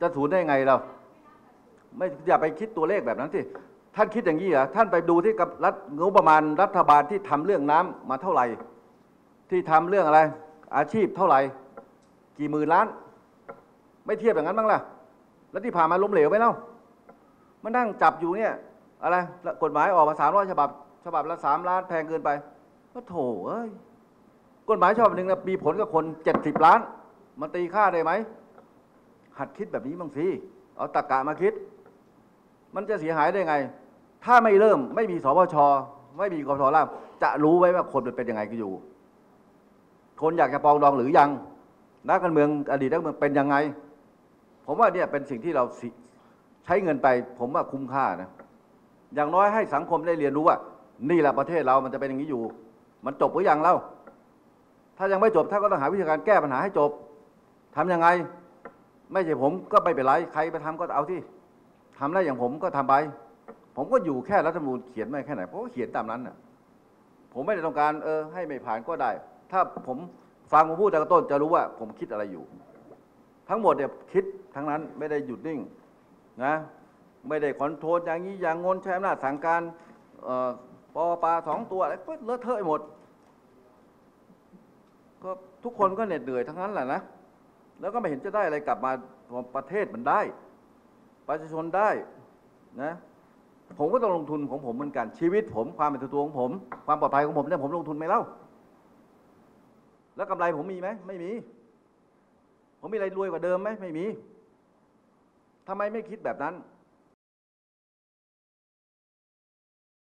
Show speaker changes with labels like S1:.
S1: จะศูนย์ได้ไงเรา ไม่อย่าไปคิดตัวเลขแบบนั้นสิท่านคิดอย่างนี้เหรอท่านไปดูที่กับรัฐงบประมาณรัฐบาลที่ทำเรื่องน้ำมาเท่าไหร่ ที่ทำเรื่องอะไร อาชีพเท่าไหร่ กี่หมื่นล้าน ไม่เทียบอย่างนั้นบ้างล่ะ แล้วที่ผ่านมาล้มเหลวไหมเล่ามานั่งจับอยู่เนี่ยอะไรกฎหมายออกมาสามร้อยฉบับ ฉบับละสามล้านแพงเกินไปก็โถเอ้ยกฎหมายฉบับหนึ่งนะมีผลกับคนเจ็ดสิบล้าน มันตีค่าได้ไหม หัดคิดแบบนี้บ้างสิเอาตรกกะมาคิด มันจะเสียหายได้ไง ถ้าไม่เริ่มไม่มีสปชไม่มีกรทร่างจะรู้ไว้ว่าคนมันเป็นยังไงกันอยู่ คนอยากจะปองดองหรือยังนักการเมืองอดีตนักการเมืองเป็นยังไง ผมว่าเนี่ยเป็นสิ่งที่เราใช้เงินไป ผมว่าคุ้มค่านะอย่างน้อยให้สังคมได้เรียนรู้ว่า นี่แหละประเทศเรามันจะเป็นอย่างนี้อยู่ มันจบหรือยังเล่าถ้ายังไม่จบท่านก็ต้องหาวิธีการแก้ปัญหาให้จบทำยังไง ไม่ใช่ผมก็ไม่เป็นไรใครไปทำก็เอาที่ทำได้อย่างผมก็ทำไป ผมก็อยู่แค่รัฐธรรมนูญเขียนไม่แค่ไหนผมก็เขียนตามนั้นน่ะ ผมไม่ได้ต้องการเออให้ไม่ผ่านก็ได้ ถ้าผมฟังผมพูดแต่ต้นจะรู้ว่า ผมคิดอะไรอยู่ ทั้งหมดเนี่ยคิดทั้งนั้นไม่ได้หยุดนิ่งนะไม่ได้คอนโทรลอย่างนี้อย่างงนใช้อำนาจสั่งการปอปลาสองตัวอะไรก็เลอะเทอะหมด ก็ทุกคนก็เหน็ดเหนื่อยทั้งนั้นแหละนะ แล้วก็ไม่เห็นจะได้อะไรกลับมาประเทศมันได้ ประชาชนได้นะผมก็ต้องลงทุนของผมเหมือนกันชีวิตผมความเป็นตัวของผม ความปลอดภัยของผมเนี่ยผมลงทุนไหมเล่า แล้วกำไรผมมีไหมไม่มี ผมมีอะไรรวยกว่าเดิมไหมไม่มีทำไมไม่คิดแบบนั้น